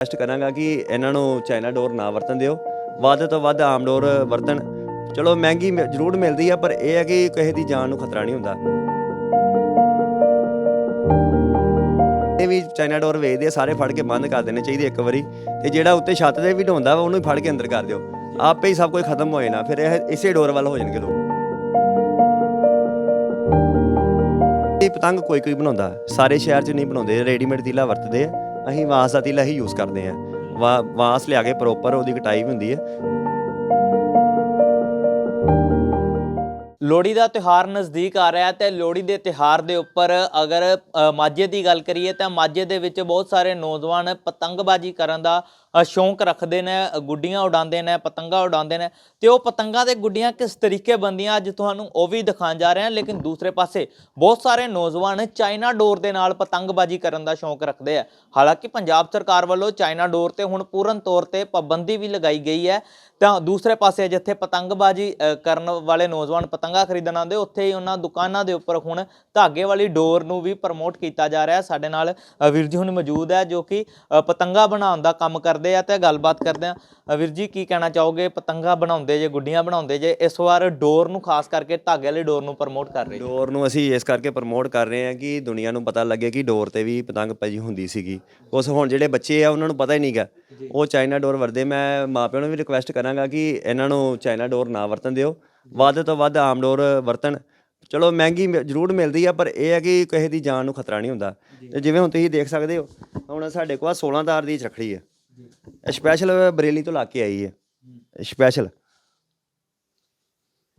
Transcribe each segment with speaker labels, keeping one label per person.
Speaker 1: Request ਕਰਾਂਗਾ ਕਿ ਇਹਨਾਂ ਨੂੰ ਚਾਈਨਾ ਡੋਰ ਨਾ ਵਰਤਣ ਦਿਓ। ਵੱਧ ਤੋਂ ਵੱਧ ਆਮ ਡੋਰ ਵਰਤਣ। ਚਲੋ ਮਹਿੰਗੀ ਜ਼ਰੂਰ ਮਿਲਦੀ ਆ, ਪਰ ਇਹ ਹੈ ਕਿ ਕਿਸੇ ਦੀ ਜਾਨ ਨੂੰ ਖਤਰਾ ਨਹੀਂ ਹੁੰਦਾ। ਇਹ ਵੀ ਚਾਈਨਾ ਡੋਰ ਵੇਚਦੇ ਆ, ਸਾਰੇ ਫੜ ਕੇ ਬੰਦ ਕਰ ਦੇਣੇ ਚਾਹੀਦੇ ਇੱਕ ਵਾਰੀ। ਤੇ ਜਿਹੜਾ ਉੱਤੇ ਛੱਤ ਦੇ ਵੀ ਢੋਂਦਾ ਵਾ, ਉਹਨੂੰ ਫੜ ਕੇ ਅੰਦਰ ਕਰ ਦਿਓ। ਆਪੇ ਹੀ ਸਭ ਕੁਝ ਖਤਮ ਹੋ ਜਾਣਾ, ਫਿਰ ਇਹ ਇਸੇ ਡੋਰ ਵੱਲ ਹੋ ਜਾਣਗੇ ਲੋਕ। ਇਹ ਪਤੰਗ ਕੋਈ ਕੋਈ ਬਣਾਉਂਦਾ। ਸਾਰੇ ਸ਼ਹਿਰ 'ਚ ਨਹੀਂ ਬਣਾਉਂਦੇ ਰੈਡੀਮੇਡ ਤੀਲਾ ਵਰਤਦੇ ਆ। ਅਸੀਂ ਵਾਂਸ ਦਾ ਤੀਲਾ ਹੀ ਯੂਜ਼ ਕਰਦੇ ਆ ਵਾ- ਲਿਆ ਕੇ ਪ੍ਰੋਪਰ ਉਹਦੀ ਕਟਾਈ ਵੀ ਹੁੰਦੀ ਹੈ।
Speaker 2: ਲੋਹੜੀ ਦਾ ਤਿਉਹਾਰ ਨਜ਼ਦੀਕ ਆ ਰਿਹਾ ਤੇ ਲੋਹੜੀ ਦੇ ਤਿਉਹਾਰ ਦੇ ਉੱਪਰ ਅਗਰ ਮਾਝੇ ਦੀ ਗੱਲ ਕਰੀਏ ਤਾਂ ਮਾਝੇ ਦੇ ਵਿੱਚ ਬਹੁਤ ਸਾਰੇ ਨੌਜਵਾਨ ਪਤੰਗਬਾਜ਼ੀ ਕਰਨ ਦਾ ਸ਼ੌਂਕ ਰੱਖਦੇ ਨੇ ਗੁੱਡੀਆਂ ਉਡਾਉਂਦੇ ਨੇ ਪਤੰਗਾ ਉਡਾਉਂਦੇ ਨੇ ਤੇ ਉਹ ਪਤੰਗਾਂ ਤੇ ਗੁੱਡੀਆਂ ਕਿਸ ਤਰੀਕੇ ਬੰਦੀਆਂ ਅੱਜ ਤੁਹਾਨੂੰ ਉਹ ਵੀ ਦਿਖਾਉਣ ਜਾ ਰਹੇ ਹਾਂ ਲੇਕਿਨ ਦੂਸਰੇ ਪਾਸੇ ਬਹੁਤ ਸਾਰੇ ਨੌਜਵਾਨ ਚਾਈਨਾ ਡੋਰ ਦੇ ਨਾਲ ਪਤੰਗਬਾਜ਼ੀ ਕਰਨ ਦਾ ਸ਼ੌਂਕ ਰੱਖਦੇ ਆ। ਹਾਲਾਂਕਿ ਪੰਜਾਬ ਸਰਕਾਰ ਵੱਲੋਂ ਚਾਈਨਾ ਡੋਰ ਤੇ ਹੁਣ ਪੂਰਨ ਤੌਰ ਤੇ ਪਾਬੰਦੀ ਵੀ ਲਗਾਈ ਗਈ ਹੈ। ਤਾਂ ਦੂਸਰੇ ਪਾਸੇ ਜਿੱਥੇ ਪਤੰਗਬਾਜ਼ੀ ਕਰਨ ਵਾਲੇ ਨੌਜਵਾਨ ਪਤੰਗਾ ਖਰੀਦਣ ਆਉਂਦੇ ਉੱਥੇ ਹੀ ਉਹਨਾਂ ਦੁਕਾਨਾਂ ਦੇ ਉੱਪਰ ਹੁਣ ਧਾਗੇ ਵਾਲੀ ਡੋਰ ਨੂੰ ਵੀ ਪ੍ਰਮੋਟ ਕੀਤਾ ਜਾ ਰਿਹਾ। ਸਾਡੇ ਨਾਲ ਅ, ਵੀਰ ਜੀ ਹੁਣ ਮੌਜੂਦ ਹੈ ਜੋ ਕਿ ਅ, ਪਤੰਗਾ ਬਣਾਉਣ ਦਾ ਕੰਮ ਕਰ ਕਰਦੇ ਆ ਤੇ ਗੱਲਬਾਤ ਕਰਦੇ ਆ। ਵੀਰ ਜੀ ਕੀ ਕਹਿਣਾ ਚਾਹੋਗੇ? ਪਤੰਗਾ ਬਣਾਉਂਦੇ ਜੇ ਗੁੱਡੀਆਂ ਬਣਾਉਂਦੇ ਜੇ ਇਸ ਵਾਰ ਡੋਰ ਨੂੰ ਖਾਸ ਕਰਕੇ ਧਾਗੇ ਵਾਲੀ ਡੋਰ ਨੂੰ ਪ੍ਰਮੋਟ ਕਰ ਰਹੇ
Speaker 1: ਡੋਰ ਨੂੰ ਅਸੀਂ ਇਸ ਕਰਕੇ ਪ੍ਰਮੋਟ ਕਰ ਰਹੇ ਹਾਂ ਕਿ ਦੁਨੀਆ ਨੂੰ ਪਤਾ ਲੱਗੇ ਕਿ ਡੋਰ ਤੇ ਵੀ ਪਤੰਗ ਪਈ ਹੁੰਦੀ ਸੀਗੀ। ਉਸ ਹੁਣ ਜਿਹੜੇ ਬੱਚੇ ਆ ਉਹਨਾਂ ਨੂੰ ਪਤਾ ਹੀ ਨਹੀਂਗਾ। ਉਹ ਚਾਈਨਾ ਡੋਰ ਵਰਦੇ। ਮੈਂ ਮਾਪਿਆਂ ਨੂੰ ਵੀ ਰਿਕਵੈਸਟ ਕਰਾਂਗਾ ਕਿ ਇਹਨਾਂ ਨੂੰ ਚਾਈਨਾ ਡੋਰ ਨਾ ਵਰਤਣ ਦਿਓ। ਵੱਧ ਤੋਂ ਵੱਧ ਆਮ ਡੋਰ ਵਰਤਣ। ਚਲੋ ਮਹਿੰਗੀ ਜ਼ਰੂਰ ਮਿਲਦੀ ਆ ਪਰ ਇਹ ਹੈ ਕਿ ਕਿਸੇ ਦੀ ਜਾਨ ਨੂੰ ਖਤਰਾ ਨਹੀਂ ਹੁੰਦਾ। ਤੇ ਜਿਵੇਂ ਹੁਣ ਤੁਸੀਂ ਦੇਖ ਸਕਦੇ ਹੋ ਹੁਣ ਸਾਡੇ ਕੋਲ 16 ਤਾਰ ਦੀ ਰੱਖੜੀ ਹੈ ਸਪੈਸ਼ਲ ਬਰੇਲੀ ਤੋਂ ਲਾ ਕੇ ਆਈ ਹੈ। ਸਪੈਸ਼ਲ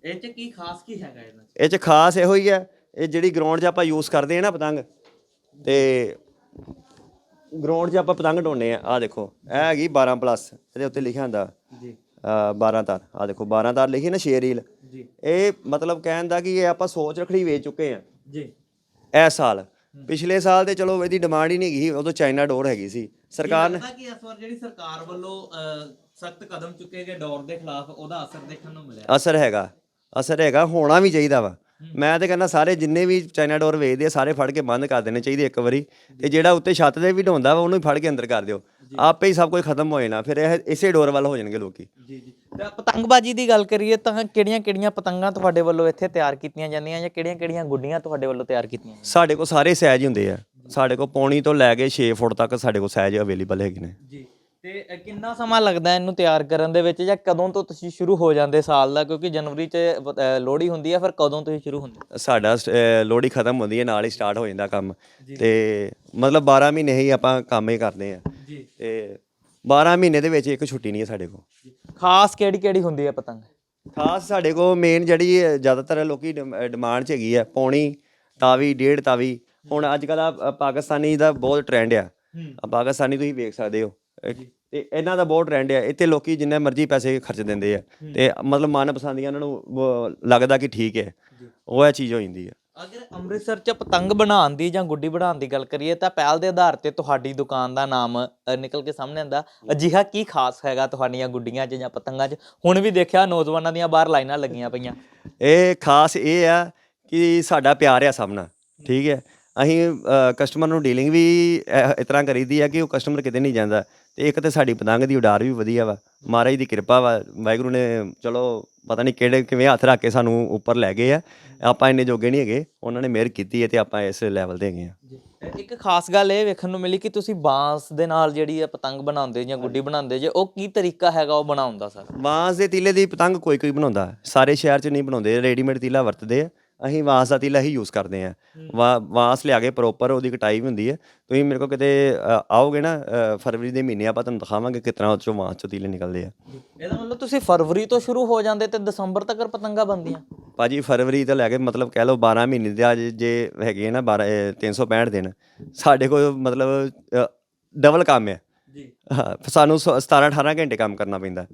Speaker 2: ਇਹ ਚ ਕੀ ਖਾਸ ਕੀ ਹੈਗਾ ਇਹਨਾਂ
Speaker 1: ਇਹ ਚ ਖਾਸ ਇਹੋ ਹੀ ਹੈ ਇਹ ਜਿਹੜੀ ਗਰਾਊਂਡ 'ਚ ਆਪਾਂ ਯੂਜ਼ ਕਰਦੇ ਆ ਨਾ ਪਤੰਗ ਤੇ ਗਰਾਊਂਡ 'ਚ ਆਪਾਂ ਪਤੰਗ ਢੋਣੇ ਆ। ਆ ਦੇਖੋ ਇਹ ਹੈਗੀ 12 ਪਲੱਸ ਇਹਦੇ ਉੱਤੇ ਲਿਖਿਆ ਹੁੰਦਾ।
Speaker 2: ਜੀ।
Speaker 1: 12 ਤਾਰ ਆ ਦੇਖੋ 12 ਤਾਰ ਲਿਖੀ ਨਾ 6 ਰੀਲ
Speaker 2: ਜੀ।
Speaker 1: ਇਹ ਮਤਲਬ ਕਹਿਣ ਦਾ ਕਿ ਇਹ ਆਪਾਂ ਸੋਚ ਰਖੜੀ ਵੇਚ ਚੁੱਕੇ ਆ।
Speaker 2: ਜੀ।
Speaker 1: ਇਸ ਸਾਲ। ਪਿਛਲੇ ਸਾਲ ਤੇ ਚਲੋ ਇਹਦੀ ਡਿਮਾਂਡ ਹੀ ਨਹੀਂ ਗਈ ਉਦੋਂ ਚਾਈਨਾ ਡੋਰ ਹੈਗੀ ਸੀ। ਸਰਕਾਰ ਨੇ
Speaker 2: ਕਿ ਇਸ ਵਾਰ ਜਿਹੜੀ ਸਰਕਾਰ ਵੱਲੋਂ ਸਖਤ ਕਦਮ ਚੁੱਕੇ ਗਏ ਡੌਰ ਦੇ ਖਿਲਾਫ ਉਹਦਾ ਅਸਰ ਦੇਖਣ ਨੂੰ ਮਿਲਿਆ।
Speaker 1: ਅਸਰ ਹੈਗਾ ਅਸਰ ਹੈਗਾ ਹੋਣਾ ਵੀ ਚਾਹੀਦਾ ਵਾ। ਮੈਂ ਤੇ ਕਹਿੰਦਾ ਸਾਰੇ ਜਿੰਨੇ ਵੀ ਚਾਈਨਾ ਡੋਰ ਵੇਚਦੇ ਆ ਸਾਰੇ ਫੜ ਕੇ ਬੰਦ ਕਰ ਦੇਣੇ ਚਾਹੀਦੇ ਇੱਕ ਵਾਰੀ। ਤੇ ਜਿਹੜਾ ਉੱਤੇ ਛੱਤ ਦੇ ਵੀ ਢੋਂਦਾ ਵਾ ਉਹਨੂੰ ਹੀ ਫੜ ਕੇ ਅੰਦਰ ਕਰ ਦਿਓ। ਆਪੇ ਹੀ ਸਭ ਕੁਝ ਖਤਮ ਹੋ ਜਾਣਾ ਫਿਰ ਇਹ ਇਸੇ ਡੋਰ ਵੱਲ ਹੋ ਜਾਣਗੇ ਲੋਕੀ।
Speaker 2: ਜੀ ਜੀ। ਤਾਂ ਪਤੰਗਬਾਜ਼ੀ ਦੀ ਗੱਲ ਕਰੀਏ ਤਾਂ ਕਿਹੜੀਆਂ-ਕਿਹੜੀਆਂ ਪਤੰਗਾਂ ਤੁਹਾਡੇ ਵੱਲੋਂ ਇੱਥੇ ਤਿਆਰ ਕੀਤੀਆਂ ਜਾਂਦੀਆਂ ਜਾਂ ਕਿਹੜੀਆਂ-ਕਿਹੜੀਆਂ ਗੁੱਡੀਆਂ ਤੁਹਾਡੇ ਵੱਲੋਂ ਤਿਆਰ ਕੀਤੀਆਂ?
Speaker 1: ਸਾਡੇ ਕੋਲ ਸਾਰੇ ਸਾਈਜ਼ ਹੁੰਦੇ ਆ। ਸਾਡੇ ਕੋਲ ਪੌਣੀ ਤੋਂ ਲੈ ਕੇ 6 ਫੁੱਟ ਤੱਕ ਸਾਡੇ ਕੋਲ ਸਾਈਜ਼ ਅਵੇਲੇਬਲ ਹੈਗੇ ਨੇ।
Speaker 2: ਜੀ। ਤੇ ਅ, ਕਿੰਨਾ ਸਮਾਂ ਲੱਗਦਾ ਇਹਨੂੰ ਤਿਆਰ ਕਰਨ ਦੇ ਵਿੱਚ ਜਾਂ ਕਦੋਂ ਤੋਂ ਤੁਸੀਂ ਸ਼ੁਰੂ ਹੋ ਜਾਂਦੇ ਸਾਲ ਦਾ? ਕਿਉਂਕਿ ਜਨਵਰੀ 'ਚ ਅ, ਲੋਹੜੀ ਹੁੰਦੀ ਹੈ ਫਿਰ ਕਦੋਂ ਤੁਸੀਂ ਸ਼ੁਰੂ ਹੁੰਦੇ?
Speaker 1: ਸਾਡਾ ਅਹ, ਲੋਹੜੀ ਖਤਮ ਹੁੰਦੀ ਹੈ ਨਾਲ ਹੀ ਸਟਾਰਟ ਹੋ ਜਾਂਦਾ ਕੰਮ। ਤੇ ਮਤਲਬ 12 ਮਹੀਨੇ ਹੀ ਆਪਾਂ ਕੰਮ ਹੀ ਕਰਦੇ ਆ
Speaker 2: ਜੀ।
Speaker 1: ਤੇ 12 ਮਹੀਨੇ ਦੇ ਵਿੱਚ ਇੱਕ ਛੁੱਟੀ ਨਹੀਂ ਹੈ ਸਾਡੇ ਕੋਲ।
Speaker 2: ਖਾਸ ਕਿਹੜੀ-ਕਿਹੜੀ ਹੁੰਦੀ ਹੈ ਪਤੰਗ?
Speaker 1: ਖਾਸ ਸਾਡੇ ਕੋਲ ਮੇਨ ਜਿਹੜੀ ਹੈ, ਜ਼ਿਆਦਾਤਰ ਲੋਕੀ ਡਿਮਾਂਡ 'ਚ ਹੈਗੀ ਹੈ ਪੌਣੀ ਤਾਵੀ ਡੇਢ ਤਾਵੀ। ਹੁਣ ਅੱਜ ਕੱਲ ਪਾਕਿਸਤਾਨੀ ਦਾ ਬਹੁਤ ਟ੍ਰੈਂਡ ਆ। ਆ ਪਾਕਿਸਤਾਨੀ ਤੁਸੀਂ ਵੇਖ ਸਕਦੇ ਹੋ। ਤੇ ਇਹਨਾਂ ਦਾ ਬਹੁਤ ਟ੍ਰੈਂਡ ਆ। ਇੱਥੇ ਲੋਕੀ ਜਿੰਨੇ ਮਰਜ਼ੀ ਪੈਸੇ ਖਰਚ ਦਿੰਦੇ ਆ। ਤੇ ਮਤਲਬ ਮਨ ਪਸੰਦੀਆਂ ਉਹਨਾਂ ਨੂੰ ਲੱਗਦਾ ਕਿ ਠੀਕ ਹੈ। ਉਹ ਇਹ ਚੀਜ਼ ਹੋ ਜਾਂਦੀ ਹੈ
Speaker 2: ਅਗਰ ਅੰਮ੍ਰਿਤਸਰ 'ਚ ਪਤੰਗ ਬਣਾਉਣ ਦੀ ਜਾਂ ਗੁੱਡੀ ਬਣਾਉਣ ਦੀ ਗੱਲ ਕਰੀਏ ਤਾਂ ਪਹਿਲ ਦੇ ਆਧਾਰ ਤੇ ਤੁਹਾਡੀ ਦੁਕਾਨ ਦਾ ਨਾਮ ਨਿਕਲ ਕੇ ਸਾਹਮਣੇ ਆਂਦਾ ਅਜਿਹਾ ਕੀ ਖਾਸ ਹੈਗਾ ਤੁਹਾਡੀਆਂ ਗੁੱਡੀਆਂ 'ਚ ਜਾਂ ਪਤੰਗਾਂ 'ਚ? ਹੁਣ ਵੀ ਦੇਖਿਆ ਨੌਜਵਾਨਾਂ ਦੀਆਂ ਬਾਹਰ ਲਾਈਨਾਂ ਲੱਗੀਆਂ ਪਈਆਂ।
Speaker 1: ਇਹ ਖਾਸ ਇਹ ਆ ਕਿ ਸਾਡਾ ਪਿਆਰ ਆ ਸਭ ਨਾਲ। ਠੀਕ ਹੈ। ਅਸੀਂ ਕਸਟਮਰ ਨੂੰ ਡੀਲਿੰਗ ਵੀ ਇਸ ਤਰ੍ਹਾਂ ਕਰੀਦੀ ਆ ਕਿ ਉਹ ਕਸਟਮਰ ਕਿਤੇ ਨਹੀਂ ਜਾਂਦਾ। ਤੇ ਇੱਕ ਤੇ ਸਾਡੀ ਪਤੰਗ ਦੀ ਉਡਾਰ ਵੀ ਵਧੀਆ ਵਾ। ਮਹਾਰਾਜ ਦੀ ਕਿਰਪਾ ਵਾ। ਵਾਹਿਗੁਰੂ ਨੇ ਚਲੋ ਪਤਾ ਨਹੀਂ ਕਿਹੜੇ ਕਿਵੇਂ ਹੱਥ ਰੱਖ ਕੇ ਸਾਨੂੰ ਉੱਪਰ ਲੈ ਗਏ ਆ। ਆਪਾਂ ਇੰਨੇ ਜੋਗੇ ਨਹੀਂ ਹੈਗੇ। ਉਹਨਾਂ ਨੇ ਮਿਹਰ ਕੀਤੀ ਹੈ ਤੇ ਆਪਾਂ ਇਸ ਲੈਵਲ ਤੇ ਹੈਗੇ ਆ।
Speaker 2: ਇੱਕ ਖਾਸ ਗੱਲ ਇਹ ਵੇਖਣ ਨੂੰ ਮਿਲੀ ਕਿ ਤੁਸੀਂ ਬਾਂਸ ਦੇ ਨਾਲ ਜਿਹੜੀ ਆ ਪਤੰਗ ਬਣਾਉਂਦੇ ਜਾਂ ਗੁੱਡੀ ਬਣਾਉਂਦੇ ਜੇ ਉਹ ਕੀ ਤਰੀਕਾ ਹੈਗਾ ਉਹ ਬਣਾਉਣ ਦਾ ਸਰ?
Speaker 1: ਵਾਂਸ ਦੇ ਤੀਲੇ ਦੀ ਪਤੰਗ ਕੋਈ ਕੋਈ ਬਣਾਉਂਦਾ। ਸਾਰੇ ਸ਼ਹਿਰ 'ਚ ਨਹੀਂ ਬਣਾਉਂਦੇ। ਰੈਡੀਮੇਡ ਤੀਲਾ ਵਰਤਦੇ ਆ। ਅਸੀਂ ਵਾਂਸ ਦਾ ਤੀਲਾ ਹੀ ਯੂਜ਼ ਕਰਦੇ ਆ ਵਾਂਸ ਲਿਆ ਕੇ ਪ੍ਰੋਪਰ ਉਹਦੀ ਕਟਾਈ ਵੀ ਹੁੰਦੀ ਹੈ। ਤੁਸੀਂ ਮੇਰੇ ਕੋਲ ਕਿਤੇ ਅ, ਆਓਗੇ ਨਾ ਅ, ਫਰਵਰੀ ਦੇ ਮਹੀਨੇ ਆਪਾਂ ਤੁਹਾਨੂੰ ਦਿਖਾਵਾਂਗੇ ਕਿਸ ਤਰ੍ਹਾਂ ਉਹ 'ਚੋਂ ਵਾਂਸ 'ਚੋਂ ਤੀਲੇ ਨਿਕਲਦੇ ਆ।
Speaker 2: ਇਹਦਾ ਮਤਲਬ ਤੁਸੀਂ ਫਰਵਰੀ ਤੋਂ ਸ਼ੁਰੂ ਹੋ ਜਾਂਦੇ ਤੇ ਦਸੰਬਰ ਤੱਕ ਪਤੰਗਾਂ ਬਣਦੀਆਂ
Speaker 1: ਭਾਜੀ ਫਰਵਰੀ ਤੋਂ ਲੈ ਕੇ ਮਤਲਬ ਕਹਿ ਲਓ 12 ਮਹੀਨੇ ਦੇ ਅੱਜ ਜੇ ਹੈਗੇ ਆ ਨਾ 12 ਅ, 365 ਦਿਨ ਸਾਡੇ ਕੋਲ ਮਤਲਬ ਡਬਲ ਕੰਮ ਹੈ।
Speaker 2: ਜੀ।
Speaker 1: ਸਾਨੂੰ 17 18 ਘੰਟੇ ਕੰਮ ਕਰਨਾ ਪੈਂਦਾ।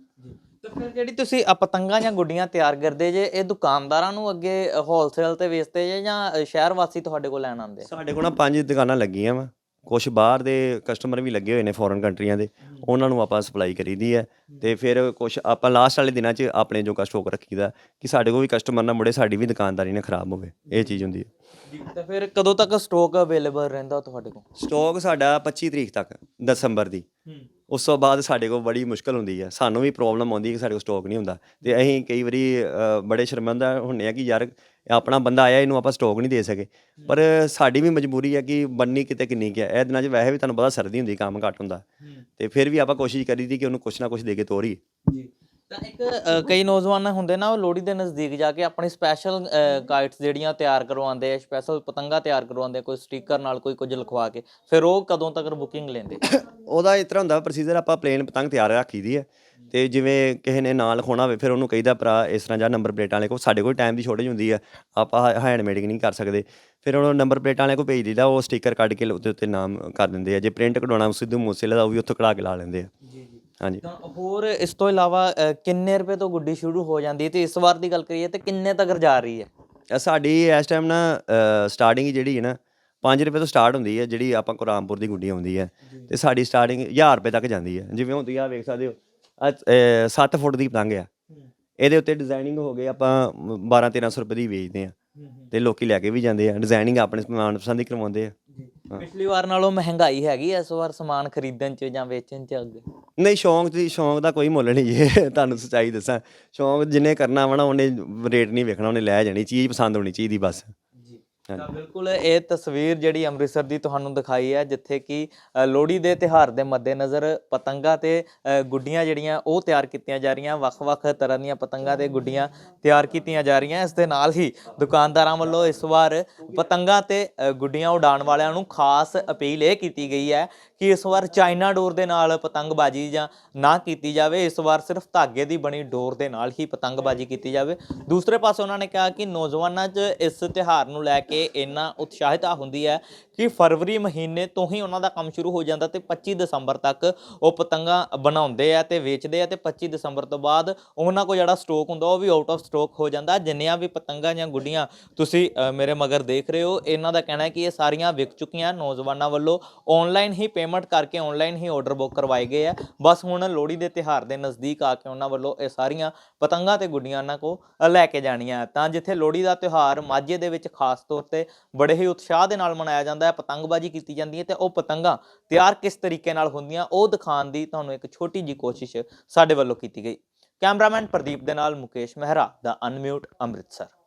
Speaker 2: ਫਿਰ ਜਿਹੜੀ ਤੁਸੀਂ ਆ ਪਤੰਗਾਂ ਜਾਂ ਗੁੱਡੀਆਂ ਤਿਆਰ ਕਰਦੇ ਜੇ ਇਹ ਦੁਕਾਨਦਾਰਾਂ ਨੂੰ ਅੱਗੇ ਹੋਲਸੇਲ ਤੇ ਵੇਚਦੇ ਜੇ ਜਾਂ ਅ, ਸ਼ਹਿਰ ਵਾਸੀ ਤੁਹਾਡੇ ਕੋਲ ਲੈਣ ਆਉਂਦੇ?
Speaker 1: ਸਾਡੇ ਕੋਲ ਨਾ ਪੰਜ ਦੁਕਾਨਾਂ ਲੱਗੀਆਂ ਵਾ। ਕੁਝ ਬਾਹਰ ਦੇ ਕਸਟਮਰ ਵੀ ਲੱਗੇ ਹੋਏ ਨੇ ਫੋਰਨ ਕੰਟਰੀਆਂ ਦੇ। ਉਹਨਾਂ ਨੂੰ ਆਪਾਂ ਸਪਲਾਈ ਕਰੀਦੀ ਹੈ ਤੇ ਫਿਰ ਕੁਝ ਆਪਾਂ ਲਾਸਟ ਵਾਲੇ ਦਿਨਾਂ 'ਚ ਆਪਣੇ ਜੋ ਸਟਾਕ ਰੱਖੀਦਾ ਕਿ ਸਾਡੇ ਕੋਲ ਵੀ ਕਸਟਮਰ ਨਾ ਮੁੜੇ ਸਾਡੀ ਵੀ ਦੁਕਾਨਦਾਰੀ ਨਾ ਖਰਾਬ ਹੋਵੇ। ਇਹ ਚੀਜ਼ ਹੁੰਦੀ ਹੈ
Speaker 2: ਜੀ ਤਾਂ ਫਿਰ ਕਦੋਂ ਤੱਕ ਸਟਾਕ ਅਵੇਲੇਬਲ ਰਹਿੰਦਾ ਤੁਹਾਡੇ ਕੋਲ?
Speaker 1: ਸਟਾਕ ਸਾਡਾ 25 ਤਰੀਕ ਤੱਕ ਦਸੰਬਰ ਦੀ। ਉਸ ਤੋਂ ਬਾਅਦ ਸਾਡੇ ਕੋਲ ਬੜੀ ਮੁਸ਼ਕਲ ਹੁੰਦੀ ਹੈ ਸਾਨੂੰ ਵੀ ਪ੍ਰੋਬਲਮ ਆਉਂਦੀ ਹੈ ਕਿ ਸਾਡੇ ਕੋਲ ਸਟਾਕ ਨਹੀਂ ਹੁੰਦਾ। ਤੇ ਅਸੀਂ ਕਈ ਵਾਰੀ ਅ, ਬੜੇ ਸ਼ਰਮਿੰਦਾ ਹੁੰਨੇ ਆ ਕਿ ਯਾਰ ਆਪਣਾ ਬੰਦਾ ਆਇਆ ਇਹਨੂੰ ਆਪਾਂ ਸਟਾਕ ਨਹੀਂ ਦੇ ਸਕੇ। ਪਰ ਸਾਡੀ ਵੀ ਮਜਬੂਰੀ ਹੈ ਕਿ ਬੰਨੀ ਕਿਤੇ ਕਿੰਨੀ ਕੁ ਹੈ ਇਹ ਦਿਨਾਂ 'ਚ ਵੈਸੇ ਵੀ ਤੁਹਾਨੂੰ ਪਤਾ ਸਰਦੀ ਹੁੰਦੀ ਕੰਮ ਘੱਟ ਹੁੰਦਾ। ਤੇ ਫਿਰ ਵੀ ਆਪਾਂ ਕੋਸ਼ਿਸ਼ ਕਰੀਦੀ ਕਿ ਉਹਨੂੰ ਕੁਛ ਨਾ ਕੁਛ ਦੇ ਕੇ ਤੋਰੀ
Speaker 2: ਜੀ। ਤਾਂ ਇੱਕ ਅ, ਕਈ ਨੌਜਵਾਨ ਹੁੰਦੇ ਨਾ ਉਹ ਲੋਹੜੀ ਦੇ ਨਜ਼ਦੀਕ ਜਾ ਕੇ ਆਪਣੀ ਸਪੈਸ਼ਲ ਕਾਈਟਸ ਜਿਹੜੀਆਂ ਤਿਆਰ ਕਰਵਾਉਂਦੇ ਆ ਸਪੈਸ਼ਲ ਪਤੰਗਾ ਤਿਆਰ ਕਰਵਾਉਂਦੇ ਆ, ਕੋਈ ਸਟicker ਨਾਲ ਕੋਈ ਕੁਝ ਲਿਖਵਾ ਕੇ ਫਿਰ ਉਹ ਕਦੋਂ ਤੱਕ ਬੁਕਿੰਗ ਲੈਂਦੇ?
Speaker 1: ਉਹਦਾ ਇਸ ਤਰ੍ਹਾਂ ਹੁੰਦਾ ਪ੍ਰੋਸੀਜਰ ਆਪਾਂ ਪਲੇਨ ਪਤੰਗ ਤਿਆਰ ਰੱਖੀ ਦੀ ਹੈ ਤੇ ਜਿਵੇਂ ਕਿਸੇ ਨੇ ਨਾਂ ਲਿਖਾਉਣਾ ਹੋਵੇ ਫਿਰ ਉਹਨੂੰ ਕਹੀਦਾ ਭਰਾ ਇਸ ਤਰ੍ਹਾਂ ਜਾਂ ਨੰਬਰ ਪਲੇਟਾਂ ਵਾਲੇ ਕੋਲ ਸਾਡੇ ਕੋਲ ਟਾਈਮ ਦੀ ਸ਼ੋਰਟੇਜ ਹੁੰਦੀ ਹੈ ਆਪਾਂ ਹੈਂਡ ਮੇਡਿੰਗ ਨਹੀਂ ਕਰ ਸਕਦੇ ਫਿਰ ਉਹਨੂੰ ਨੰਬਰ ਪਲੇਟਾਂ ਵਾਲੇ ਕੋਲ ਭੇਜ ਦਿੱਤਾ ਉਹ ਸਟicker ਕੱਢ ਕੇ ਉਹਦੇ ਉੱਤੇ ਨਾਮ ਕਰ ਦਿੰਦੇ ਆ ਜੇ ਪ੍ਰਿੰਟ ਕਢਾਉਣਾ ਸਿੱਧੂ ਮੂਸੇਵਾਲੇ ਦਾ ਉਹ ਵੀ ਉੱਥੋਂ ਕਢਾ ਕੇ ਲਾ ਲੈਂਦੇ ਆ। ਹਾਂਜੀ।
Speaker 2: ਤਾਂ ਹੋਰ ਇਸ ਤੋਂ ਇਲਾਵਾ ਅ, ਕਿੰਨੇ ਰੁਪਏ ਤੋਂ ਗੁੱਡੀ ਸ਼ੁਰੂ ਹੋ ਜਾਂਦੀ ਹੈ? ਤੇ ਇਸ ਵਾਰ ਦੀ ਗੱਲ ਕਰੀਏ ਤੇ ਕਿੰਨੇ ਤੱਕ ਜਾ ਰਹੀ ਹੈ?
Speaker 1: ਅ ਸਾਡੀ ਇਸ ਟਾਈਮ ਨਾ ਸਟਾਰਟਿੰਗ ਜਿਹੜੀ ਹੈ ਨਾ 5 ਰੁਪਏ ਤੋਂ ਸਟਾਰਟ ਹੁੰਦੀ ਹੈ ਜਿਹੜੀ ਆਪਾਂ ਕੋਰਾਮਪੁਰ ਦੀ ਗੁੱਡੀ ਆਉਂਦੀ ਹੈ। ਤੇ ਸਾਡੀ ਸਟਾਰਟਿੰਗ 1000 ਰੁਪਏ ਤੱਕ ਜਾਂਦੀ ਹੈ। ਜਿਵੇਂ ਹੁਣ ਤੁਸੀਂ ਆ ਵੇਖ ਸਕਦੇ ਹੋ ਆ 7 ਫੁੱਟ ਦੀ ਪਤੰਗ ਆ। ਇਹਦੇ ਉੱਤੇ ਡਿਜ਼ਾਈਨਿੰਗ ਹੋ ਗਏ ਆਪਾਂ 12 1300 ਰੁਪਏ ਦੀ ਵੇਚਦੇ ਆ ਤੇ ਲੋਕੀ ਲੈ ਕੇ ਵੀ ਜਾਂਦੇ ਆ। ਡਿਜ਼ਾਈਨਿੰਗ ਆਪਣੇ ਮਨ ਪਸੰਦ ਹੀ ਕਰਵਾਉਂਦੇ ਆ।
Speaker 2: ਪਿਛਲੀ ਵਾਰ ਨਾਲੋਂ ਮਹਿੰਗਾਈ ਹੈਗੀ ਹੈ ਇਸ ਵਾਰ ਸਮਾਨ ਖਰੀਦਣ ਚ ਜਾਂ ਵੇਚਣ ਚ ਅੱਗੇ?
Speaker 1: ਨਹੀਂ, ਸ਼ੌਂਕ ਦੀ, ਸ਼ੌਂਕ ਦਾ ਕੋਈ ਮੁੱਲ ਨਹੀਂ ਜੇ, ਤੁਹਾਨੂੰ ਸੱਚਾਈ ਦੱਸਾਂ। ਸ਼ੌਂਕ ਜਿੰਨੇ ਕਰਨਾ ਵਾ ਨਾ, ਉਹਨੇ ਰੇਟ ਨਹੀਂ ਵੇਖਣਾ, ਉਹਨੇ ਲੈ ਜਾਣੀ, ਚੀਜ਼ ਪਸੰਦ ਹੋਣੀ ਚਾਹੀਦੀ ਬਸ।
Speaker 2: ਤਾਂ ਬਿਲਕੁਲ ਇਹ ਤਸਵੀਰ ਜਿਹੜੀ ਅੰਮ੍ਰਿਤਸਰ ਦੀ ਤੁਹਾਨੂੰ ਦਿਖਾਈ ਹੈ, ਜਿੱਥੇ ਕਿ ਲੋਹੜੀ ਦੇ ਤਿਹਾਰ ਦੇ ਮੱਦੇਨਜ਼ਰ ਪਤੰਗਾ ਤੇ ਗੁੱਡੀਆਂ ਜਿਹੜੀਆਂ ਉਹ ਤਿਆਰ ਕੀਤੀਆਂ ਜਾ ਰਹੀਆਂ, ਵੱਖ-ਵੱਖ ਤਰ੍ਹਾਂ ਦੀਆਂ ਪਤੰਗਾ ਤੇ ਗੁੱਡੀਆਂ ਤਿਆਰ ਕੀਤੀਆਂ ਜਾ ਰਹੀਆਂ। ਇਸ ਦੇ ਨਾਲ ਹੀ ਦੁਕਾਨਦਾਰਾਂ ਵੱਲੋਂ ਇਸ ਵਾਰ ਪਤੰਗਾ ਤੇ ਗੁੱਡੀਆਂ ਉਡਾਉਣ ਵਾਲਿਆਂ ਨੂੰ ਖਾਸ ਅਪੀਲ ਇਹ ਕੀਤੀ ਗਈ ਹੈ ਕਿ ਇਸ ਵਾਰ ਚਾਈਨਾ ਡੋਰ ਦੇ ਨਾਲ ਪਤੰਗਬਾਜ਼ੀ ਜਾਂ ਨਾ ਕੀਤੀ ਜਾਵੇ। ਇਸ ਵਾਰ ਸਿਰਫ ਧਾਗੇ ਦੀ ਬਣੀ ਡੋਰ ਦੇ ਨਾਲ ਹੀ ਪਤੰਗਬਾਜ਼ੀ ਕੀਤੀ ਜਾਵੇ। ਦੂਸਰੇ ਪਾਸੇ ਉਹਨਾਂ ਨੇ ਕਿਹਾ ਕਿ ਨੌਜਵਾਨਾਂ 'ਚ ਇਸ ਤਿਉਹਾਰ ਨੂੰ ਲੈ ਕੇ ਇੰਨਾ ਉਤਸ਼ਾਹਿਤਾ ਹੁੰਦੀ ਹੈ ਕਿ ਫਰਵਰੀ ਮਹੀਨੇ ਤੋਂ ਹੀ ਉਹਨਾਂ ਦਾ ਕੰਮ ਸ਼ੁਰੂ ਹੋ ਜਾਂਦਾ ਤੇ 25 ਦਸੰਬਰ ਤੱਕ ਉਹ ਪਤੰਗਾਂ ਬਣਾਉਂਦੇ ਆ ਤੇ ਵੇਚਦੇ ਆ ਤੇ 25 ਦਸੰਬਰ ਤੋਂ ਬਾਅਦ ਉਹਨਾਂ ਕੋਲ ਜਿਹੜਾ ਸਟਾਕ ਹੁੰਦਾ ਉਹ ਵੀ ਆਊਟ ਆਫ ਸਟਾਕ ਹੋ ਜਾਂਦਾ। ਜਿੰਨੀਆਂ ਵੀ ਪਤੰਗਾਂ ਜਾਂ ਗੁੱਡੀਆਂ ਤੁਸੀਂ ਮੇਰੇ ਮਗਰ ਦੇਖ ਰਹੇ ਹੋ, ਇਹਨਾਂ ਦਾ ਕਹਿਣਾ ਹੈ ਕਿ ਇਹ ਸਾਰੀਆਂ ਵਿਕ ਚੁੱਕੀਆਂ ਨੌਜਵਾਨਾਂ ਵੱਲੋਂ। ਆਨਲਾਈਨ ਹੀ ਪੇਮੈਂਟ ਕਰਕੇ ਆਨਲਾਈਨ ਹੀ ਆਰਡਰ ਬੁੱਕ ਕਰਵਾਏ ਗਏ ਆ। ਬਸ ਹੁਣ ਲੋਹੜੀ ਦੇ ਤਿਹਾਰ ਦੇ ਨਜ਼ਦੀਕ ਆ ਕੇ ਉਹਨਾਂ ਵੱਲੋਂ ਇਹ ਸਾਰੀਆਂ ਪਤੰਗਾਂ ਤੇ ਗੁੱਡੀਆਂ ਉਹਨਾਂ ਕੋ ਲੈ ਕੇ ਜਾਣੀਆਂ। ਤਾਂ ਜਿੱਥੇ ਲੋਹੜੀ ਦਾ ਤਿਉਹਾਰ ਮਾਝੇ ਦੇ ਵਿੱਚ ਖਾਸ ਤੌਰ ਤੇ ਬੜੇ ਹੀ ਉਤਸ਼ਾਹ ਦੇ ਨਾਲ ਮਨਾਇਆ ਜਾਂਦਾ ਹੈ, ਪਤੰਗਬਾਜ਼ੀ ਕੀਤੀ ਜਾਂਦੀ ਹੈ ਤੇ ਉਹ ਪਤੰਗਾਂ ਤਿਆਰ ਕਿਸ ਤਰੀਕੇ ਨਾਲ ਹੁੰਦੀਆਂ, ਉਹ ਦਿਖਾਉਣ ਦੀ ਤੁਹਾਨੂੰ ਇੱਕ ਛੋਟੀ ਜੀ ਕੋਸ਼ਿਸ਼ ਸਾਡੇ ਵੱਲੋਂ ਕੀਤੀ ਗਈ। ਕੈਮਰਾਮੈਨ ਪ੍ਰਦੀਪ ਦੇ ਨਾਲ ਮੁਕੇਸ਼ ਮਹਿਰਾ ਦਾ ਅਨਮਿਊਟ ਅੰਮ੍ਰਿਤਸਰ।